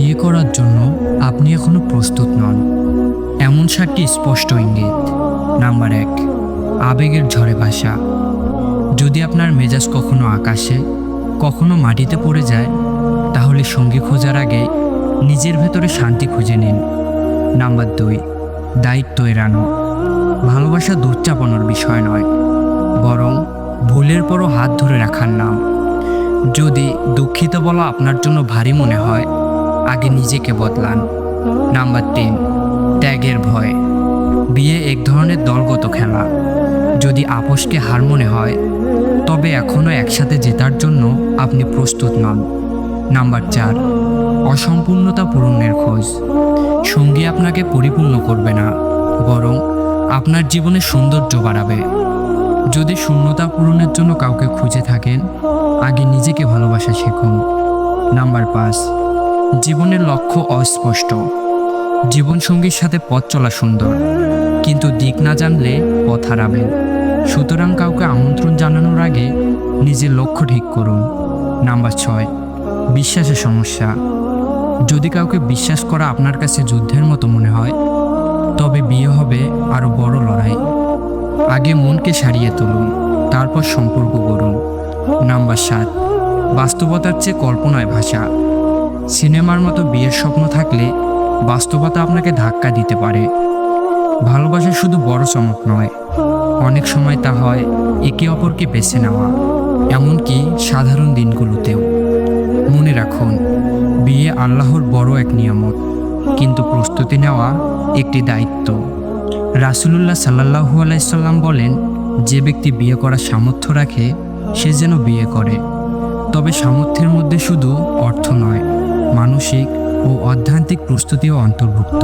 বিয়ে করার জন্য আপনি এখনও প্রস্তুত নন। এমন সাতটি স্পষ্ট ইঙ্গিত। নাম্বার এক, আবেগের ঝড়ে ভাসা। যদি আপনার মেজাজ কখনো আকাশে, কখনো মাটিতে পড়ে যায়, তাহলে সঙ্গী খোঁজার আগে নিজের ভেতরে শান্তি খুঁজে নিন। নাম্বার দুই, দায়িত্ব এড়ানো। ভালোবাসা দুচ্চাপনার বিষয় নয়, বরং ভুলের পরও হাত ধরে রাখার নাম। যদি দুঃখিত বলা আপনার জন্য ভারী মনে হয় আগে নিজেকে বদলান। নাম্বার তিন, ত্যাগের ভয়। বিয়ে এক ধরনের দলগত খেলা। যদি আপোষকে হার মনে হয়, তবে এখনও একসাথে জেতার জন্য আপনি প্রস্তুত নন। নাম্বার চার, অসম্পূর্ণতা পূরণের খোঁজ। সঙ্গী আপনাকে পরিপূর্ণ করবে না, বরং আপনার জীবনে সৌন্দর্য বাড়াবে। যদি শূন্যতা পূরণের জন্য কাউকে খুঁজে থাকেন, আগে নিজেকে ভালোবাসা শিখুন। নাম্বার পাঁচ জীবনের লক্ষ্য অস্পষ্ট। জীবনসঙ্গীর সাথে পথ চলা সুন্দর, কিন্তু দিক না জানলে পথ হারাবেন। সুতরাং কাউকে আমন্ত্রণ জানানোর আগে নিজের লক্ষ্য ঠিক করুন। নাম্বার ছয়, বিশ্বাসের সমস্যা। যদি কাউকে বিশ্বাস করা আপনার কাছে যুদ্ধের মতো মনে হয়, তবে বিয়ে হবে আরও বড় লড়াই। আগে মনকে সারিয়ে তুলুন, তারপর সম্পর্ক গড়ুন। নাম্বার সাত, বাস্তবতার চেয়ে কল্পনায় ভাষা। সিনেমার মতো বিয়ের স্বপ্ন থাকলে বাস্তবতা আপনাকে ধাক্কা দিতে পারে। ভালোবাসা শুধু বড় চমক নয়। অনেক সময় তা হয় একে অপরকে বেছে নেওয়া। এমনকি সাধারণ দিনগুলোতেও। মনে রাখুন, বিয়ে আল্লাহর বড় এক নিয়ামত। কিন্তু প্রস্তুতি নেওয়া একটি দায়িত্ব। রাসুলুল্লাহ সাল্লাহু আলাইসাল্লাম বলেন, যে ব্যক্তি বিয়ে করার সামর্থ্য রাখে, সে যেন বিয়ে করে। তবে সামর্থ্যের মধ্যে শুধু অর্থ নয়। মানসিক ও আধ্যাত্মিক প্রস্তুতিও অন্তর্ভুক্ত।